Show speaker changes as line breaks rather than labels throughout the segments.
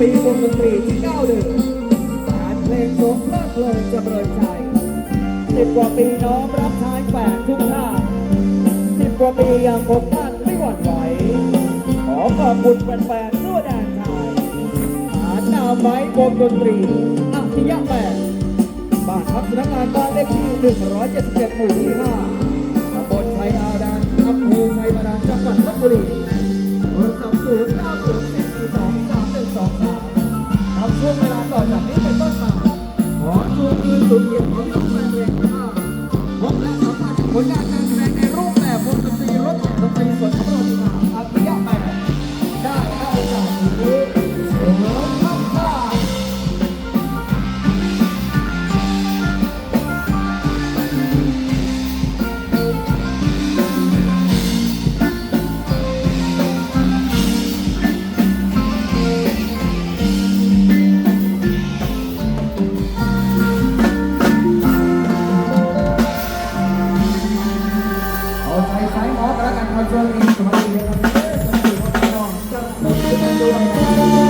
ปีวงดนตรีที่ก้าวหนึ่งสารเพลงสมเลิศเพลินจำเริญใจสิบกว่าปีน้อมรับใช้แฝงทุกท่าสิบกว่าปียังคงมั่นไม่หวั่นไหว ขอขอบคุณแฟนๆทั่วแดนไทยฐานนามไม้วงดนตรีอัจฉริยะแปดบ้านพักพนักงานบ้านเลขที่ 177หมู่ที่5ตำบลไทยอาดานอำเภอไทยบาดาลจังหวัดลบบุรี ชวนคืนสู่ กันแล้วกันครับช่วงนี้สวัสดี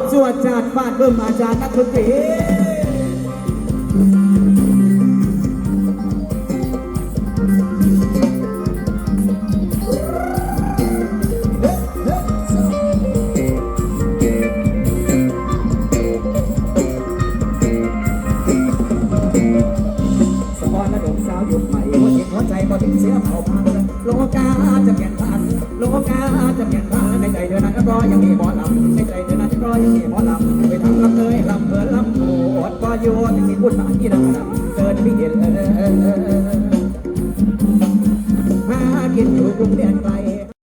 เอาจวดจาดฟาดเบิ่มอาจารย์นักดนตรีสะพอนระดมสาวหยุดใหม่หัวจิตหัวใจก็ถึงเสียเผาพัง โลกาจะเปลี่ยนผันโลกาจะเปลี่ยนผันในใจเธอนั้นรอยังมีหมอลำในใจเธอนั้นรอยังมีหมอลำไปทำลำเลยลำเพื่อลำโหดก็โยนที่พูดมาที่นั่นเกินพี่เห็นเออหากินอยู่กรุงเทพไกล